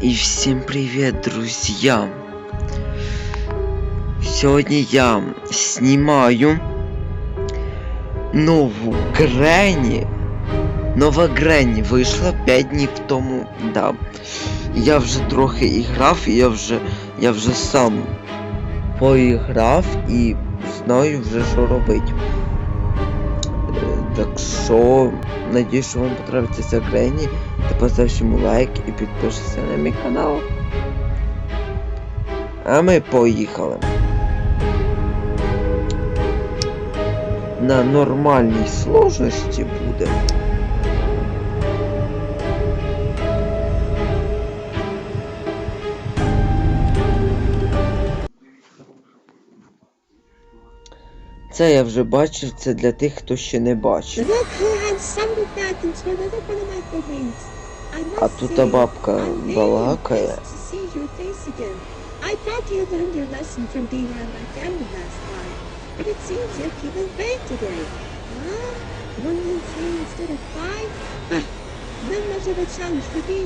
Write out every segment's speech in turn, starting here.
И всем привет, друзья! Сегодня я снимаю нову Гренні. Нова Гренні вийшла 5 днів тому. Да. Я вже трохи і грав, і я вже я вже сам поіграв і знаю вже що робити. Е, Так що, надіюсь, що вам подобається ця Гренні. Та постав йому лайк і підпишися на мій канал. А ми поїхали. На нормальній сложності буде. Це я вже бачив, це для тих, хто ще не бачив. А тут та бабка I'm very балакає. impressed to see your face again. I thought you learned your lesson from being around my family last time, but it seems you're feeling vague today. Huh? One in three instead of five? Ah, Not much of a challenge for me.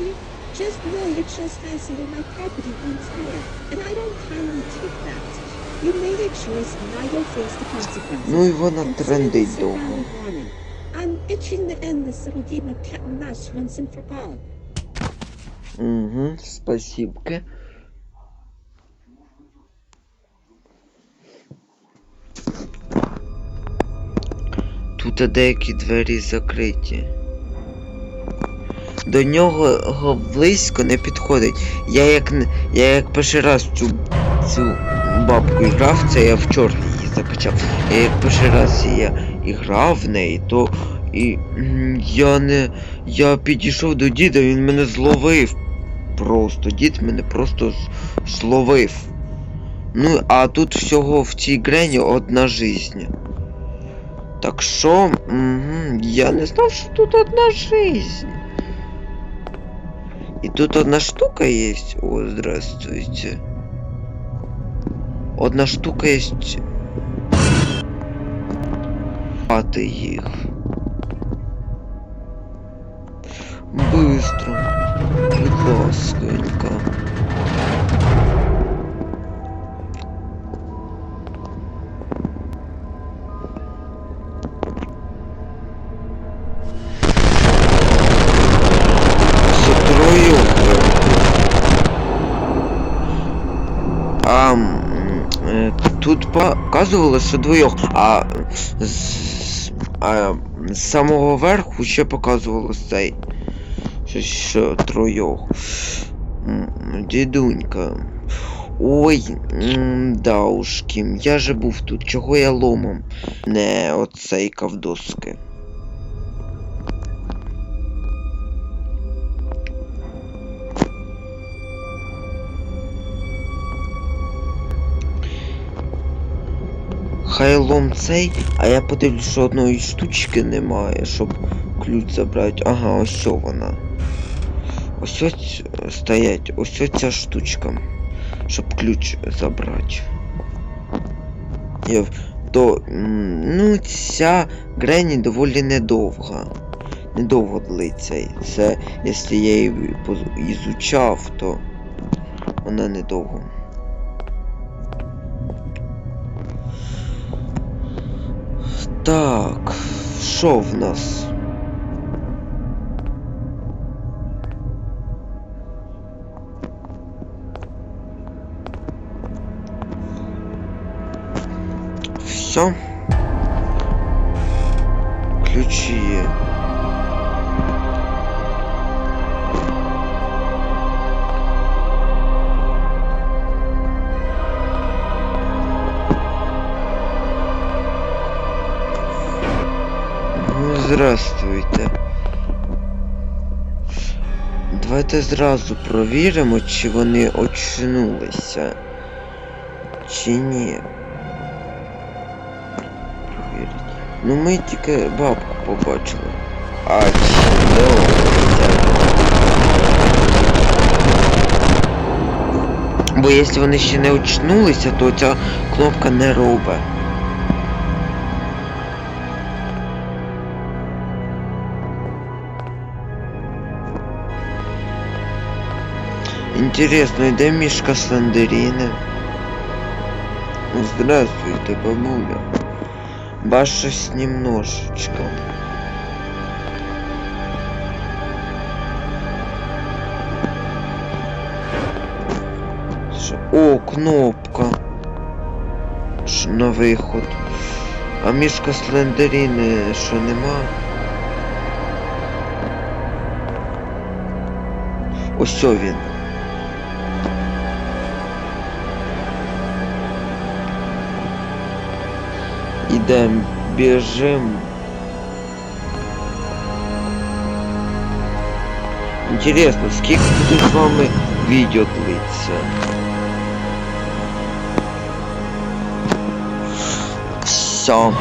Just know you're trespassing on my property once more, and I don't kindly take that. You made a choice, and now you'll face the consequences. Ну і вона Consider трендить itching to end this little game of cat and mouse once and for all. Угу, спасибки. Тут деякі двері закриті. До нього близько не підходить. Я як я як перший раз цю, цю бабку грав, це я вчора її закачав. Я як перший раз я грав в неї, то і я не. Я підійшов до діда, він мене зловив. Просто дід мене просто зловив. Ну, а тут всього в цій грені одна жизнь. Так що, угу, я не знав, що тут одна жизнь. І тут одна штука є. О, здравствуйте. Одна штука є. Пати їх. Быстро. Будь е, тут показувало, що двоєх, а з, а з самого верху ще показувало цей. Що, що тройох. Дідунька. Ой, м, даушки, я же був тут, чого я ломом? Не оцей ковдоски. Хай лом цей, а я подивлюсь, що одної штучки немає, щоб ключ забрати. Ага, ось вона. Ось ось стоять, ось ось ця штучка. Щоб ключ забрати. То, ну, ця Грені доволі недовга. Недовго длиться. Це, якщо я її ізучав, то вона недовго. Так, що в нас? Все. Ключи. Ну, здравствуйте. Давайте зразу провіримо, чи вони очнулися. Чи ні. Ну ми тільки бабку побачили. А очнулися. Бо якщо вони ще не очнулися, то ця кнопка не робить. Интересно, и де мішка Слендеріни? Здравствуйте, бабуля. Башись немножечко. О, кнопка. Ш- На виход. А мішка Слендеріни що нема? Ось він. Ідем, біжим. Інтересно, скільки буде з вами відео длиться? Все.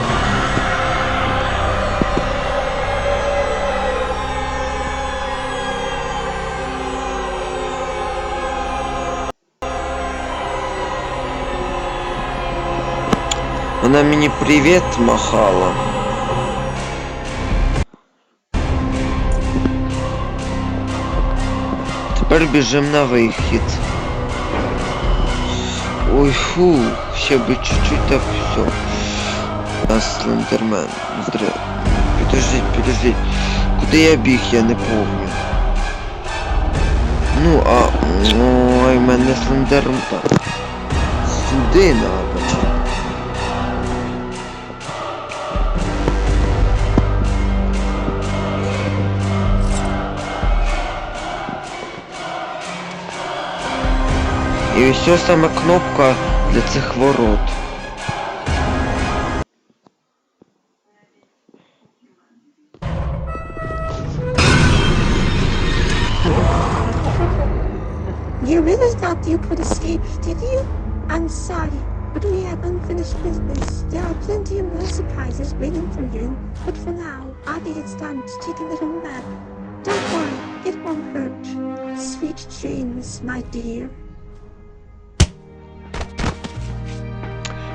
Вона мені привіт махала. Тепер біжим на вихід. Ой, фу, ще би чуть-чуть так все. Нас слендермен. Здра... Підождіть, підождіть. Куди я біг, я не помню. Ну, а... Ой, мене слендермен... Сюди надо. І ось саме кнопка для цих ворот. You really thought you could escape, did you? I'm sorry, but we have unfinished business. There are plenty of more surprises waiting for you. But for now, I think it's time to take a little nap. Don't worry, it won't hurt. Sweet dreams, my dear.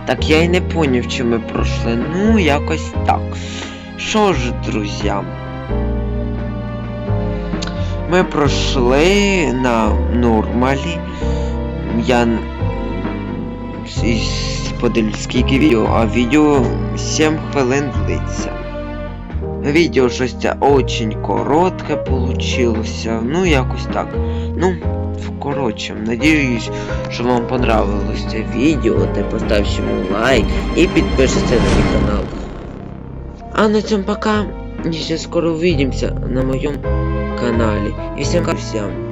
Так я й не поняв, чи ми пройшли. Ну, якось так. Що ж, друзі? Ми пройшли на нормалі. Я подивлюсь, скільки відео, а відео 7 хвилин длиться. Відео щось це очень коротке получилося. Ну, якось так. Ну, коротше, надіюсь, що вам понравилось це відео, та поставте йому лайк і підпишіться на мій канал. А на цьому пока. І ще скоро увидимся на моєму каналі. І всім всем.